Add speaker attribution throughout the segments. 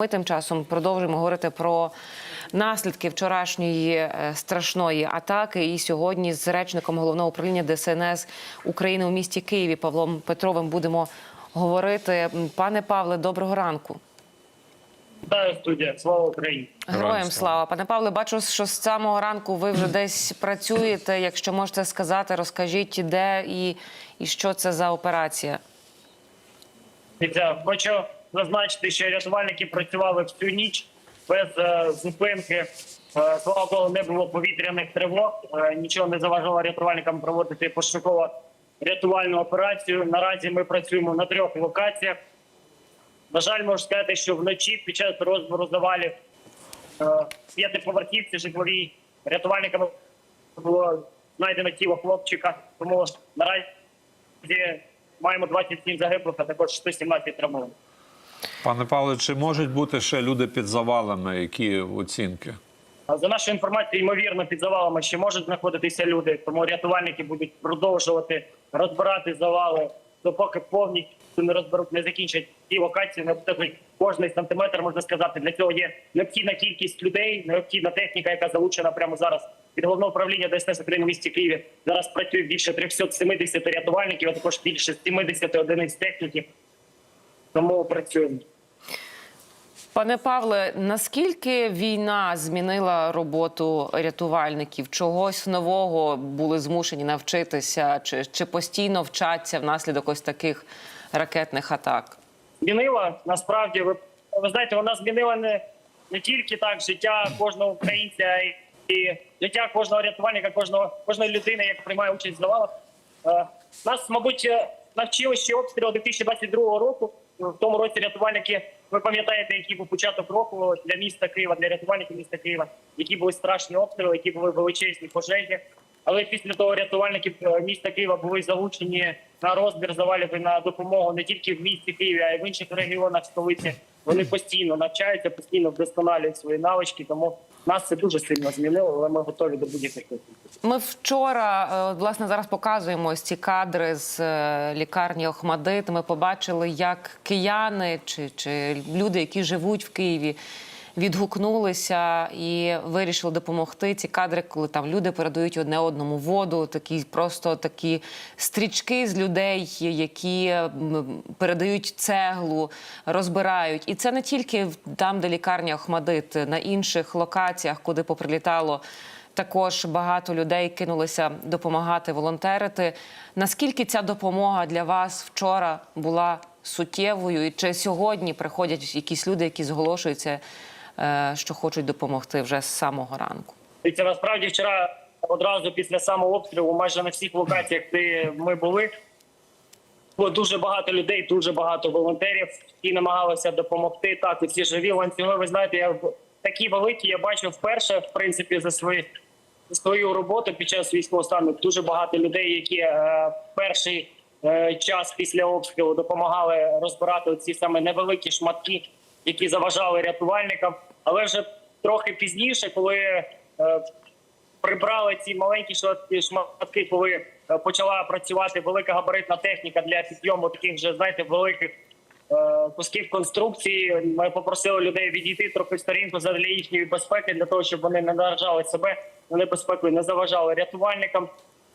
Speaker 1: Ми тим часом продовжуємо говорити про наслідки вчорашньої е, страшної атаки. І сьогодні з речником головного управління ДСНС України у місті Києві Павлом Петровим будемо говорити. Пане Павле, доброго ранку.
Speaker 2: Вітаю студія. Слава Україні.
Speaker 1: Героям слава. Пане Павле, бачу, що з самого ранку ви вже десь працюєте. Якщо можете сказати, розкажіть, де і, і що це за операція.
Speaker 2: Хочу зазначити, що рятувальники працювали всю ніч без е, зупинки. Е, слава Богу, не було повітряних тривог. Е, нічого не заважало рятувальникам проводити пошуково рятувальну операцію. Наразі ми працюємо на трьох локаціях. На жаль, можу сказати, що вночі під час розбору завалів п'ятиповерхівці житловій рятувальниками було знайдено тіло хлопчика. Тому наразі маємо 27 загиблих, а також 117 травмованих.
Speaker 3: Пане Павле, чи можуть бути ще люди під завалами? Які оцінки?
Speaker 2: За нашою інформацією, ймовірно, під завалами ще можуть знаходитися люди, тому рятувальники будуть продовжувати розбирати завали, допоки повністю не розберуть, не закінчать ті локації, не обстежать кожний сантиметр, можна сказати. Для цього є необхідна кількість людей, необхідна техніка, яка залучена прямо зараз від головного управління ДСНС України в місті Києві. Зараз працює більше 370 рятувальників, а також більше 70 одиниць техніки. Тому працюємо.
Speaker 1: Пане Павле, наскільки війна змінила роботу рятувальників? Чогось нового були змушені навчитися, чи, чи постійно вчаться внаслідок ось таких ракетних атак?
Speaker 2: змінила. Насправді, ви, ви знаєте, вона змінила не, не тільки так життя кожного українця і, життя кожного рятувальника, кожного кожної людини, яка приймає участь в завалах. Е, нас, мабуть, навчили ще обстріл 2022 року. В тому році рятувальники, ви пам'ятаєте, який був початок року для міста Києва, для рятувальників міста Києва, які були страшні обстріли, які були величезні пожежі. Але після того рятувальники е, міста Києва були залучені на розбір завалів на допомогу не тільки в місті Києві, а й в інших регіонах столиці. Вони постійно навчаються, постійно вдосконалюють свої навички. Тому нас це дуже сильно змінило, але ми готові до будь-яких.
Speaker 1: Ми вчора, е, власне, зараз показуємо ось ці кадри з е, лікарні Охмадит. Ми побачили, як кияни чи, чи люди, які живуть в Києві, відгукнулися і вирішили допомогти. Ці кадри, коли там люди передають одне одному воду, такі просто такі стрічки з людей, які передають цеглу, розбирають. І це не тільки там, де лікарня Охмадит, на інших локаціях, куди поприлітало. Також багато людей кинулися допомагати волонтерити. Наскільки ця допомога для вас вчора була суттєвою? І чи сьогодні приходять якісь люди, які зголошуються, що хочуть допомогти вже з самого ранку?
Speaker 2: І це насправді вчора одразу після самого обстрілу, майже на всіх локаціях, де ми були, було дуже багато людей, дуже багато волонтерів, які намагалися допомогти. Так, і ці живі ланцюги. Ви знаєте, я такі великі я бачив вперше, в принципі, за свої. Свою роботу під час військового стану дуже багато людей, які е, перший е, час після обстрілу допомагали розбирати ці саме невеликі шматки, які заважали рятувальникам. Але вже трохи пізніше, коли е, прибрали ці маленькі шматки- коли е, почала працювати велика габаритна техніка для підйому таких вже знаєте великих е, кусків конструкції. Ми попросили людей відійти трохи в сторінку задля їхньої безпеки, для того, щоб вони не наражали себе на небезпеку не заважали рятувальникам.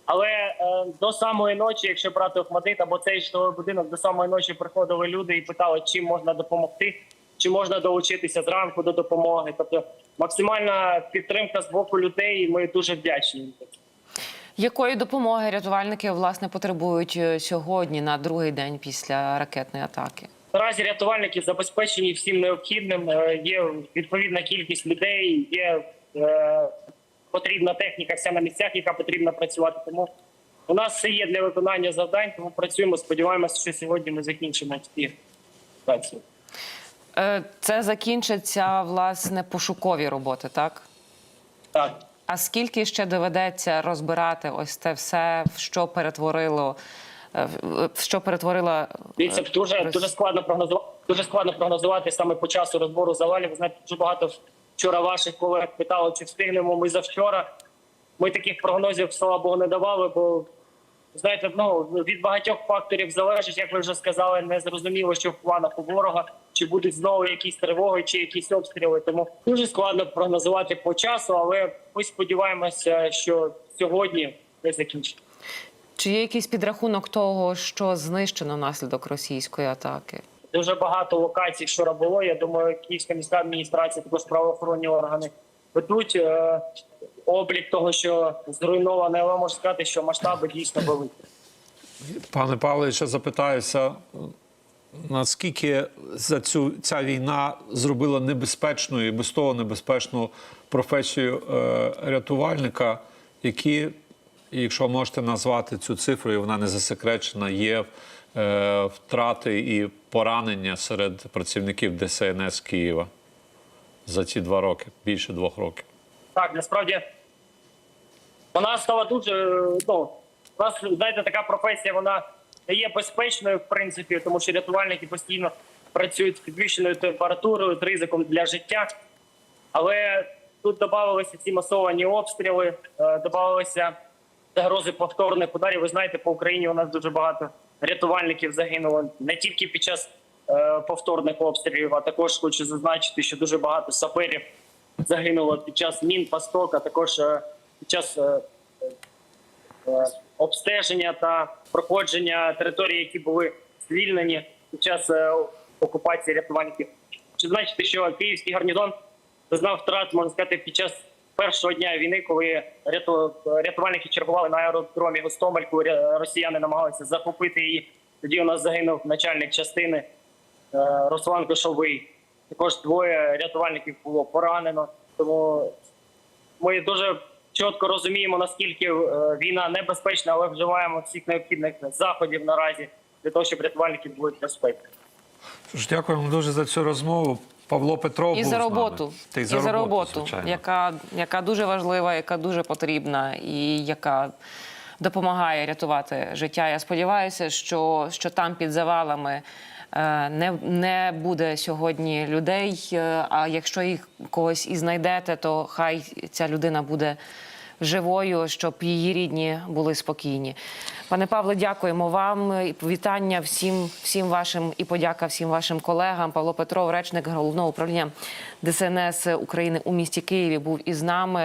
Speaker 2: Але е, до самої ночі, якщо брати Охмадит або цей житловий будинок, до самої ночі приходили люди і питали, чим можна допомогти, чи можна долучитися зранку до допомоги. Тобто максимальна підтримка з боку людей. і Ми дуже вдячні.
Speaker 1: Якої допомоги рятувальники власне потребують е, сьогодні на другий день після ракетної атаки?
Speaker 2: Наразі рятувальники забезпечені всім необхідним. Е, Є відповідна кількість людей, є е, потрібна техніка вся на місцях, яка потрібна працювати. Тому у нас все є для виконання завдань. Тому працюємо. Сподіваємося, що сьогодні ми закінчимо ці працю.
Speaker 1: Е, Це закінчаться власне пошукові роботи, так?
Speaker 2: Так.
Speaker 1: А скільки ще доведеться розбирати ось це все, що перетворило, е, що перетворила е,
Speaker 2: Дивіться, дуже дуже складно прогнозувати. Дуже складно прогнозувати саме по часу розбору завалів. Ви знаєте, дуже багато вчора ваших колег питали, чи встигнемо ми завчора. Ми таких прогнозів, слава Богу, не давали, бо знаєте, ну від багатьох факторів залежить, як ви вже сказали, не зрозуміло, що в планах у ворога, чи будуть знову якісь тривоги, чи якісь обстріли. Тому дуже складно прогнозувати по часу, але ми сподіваємося, що сьогодні не закінчиться.
Speaker 1: Чи є якийсь підрахунок того, що знищено внаслідок російської атаки?
Speaker 2: Дуже багато локацій вчора було. Я думаю, Київська міська адміністрація, також правоохоронні органи ведуть е, облік того, що зруйноване, але можу сказати, що масштаби дійсно великі.
Speaker 3: Пане Павле, ще запитаюся, наскільки за цю ця війна зробила небезпечною і без того небезпечну професію е, рятувальника, які, якщо можете назвати цю цифру, і вона не засекречена, є е, втрати і поранення серед працівників ДСНС Києва за ці два роки, більше двох років.
Speaker 2: Так, насправді вона стала дуже. Ну, у нас, знаєте, така професія, вона не є безпечною, в принципі, тому що рятувальники постійно працюють з підвищеною температурою, з ризиком для життя. Але тут додавалися ці масовані обстріли, е, додавалися загрози повторних ударів. Ви знаєте, по Україні у нас дуже багато рятувальників загинуло не тільки під час е, повторних обстрілів, а також хочу зазначити, що дуже багато саперів загинуло під час мін пасток, а також е, під час е, е, обстеження та проходження територій, які були звільнені під час окупації рятувальників. Чи значить, що київський гарнізон зазнав втрат, можна сказати, під час першого дня війни, коли рятувальники чергували на аеродромі Гостомель, коли росіяни намагалися захопити її. Тоді у нас загинув начальник частини Руслан Кошовий. Також двоє рятувальників було поранено. Тому ми дуже чітко розуміємо, наскільки е, війна небезпечна, але вживаємо всіх необхідних заходів наразі для того, щоб рятувальники були в безпеці.
Speaker 3: Тож дякуємо дуже за цю розмову. Павло Петров
Speaker 1: І
Speaker 3: був
Speaker 1: за
Speaker 3: з нами.
Speaker 1: роботу,
Speaker 3: Та й
Speaker 1: і за роботу, яка, яка дуже важлива, яка дуже потрібна, і яка допомагає рятувати життя. Я сподіваюся, що, що там під завалами. Е, Не, не буде сьогодні людей. е, А якщо їх когось і знайдете, то хай ця людина буде живою, щоб її рідні були спокійні. Пане Павле, дякуємо вам. І Вітання всім, всім вашим і подяка всім вашим колегам. Павло Петров, речник головного управління ДСНС України у місті Києві, був із нами.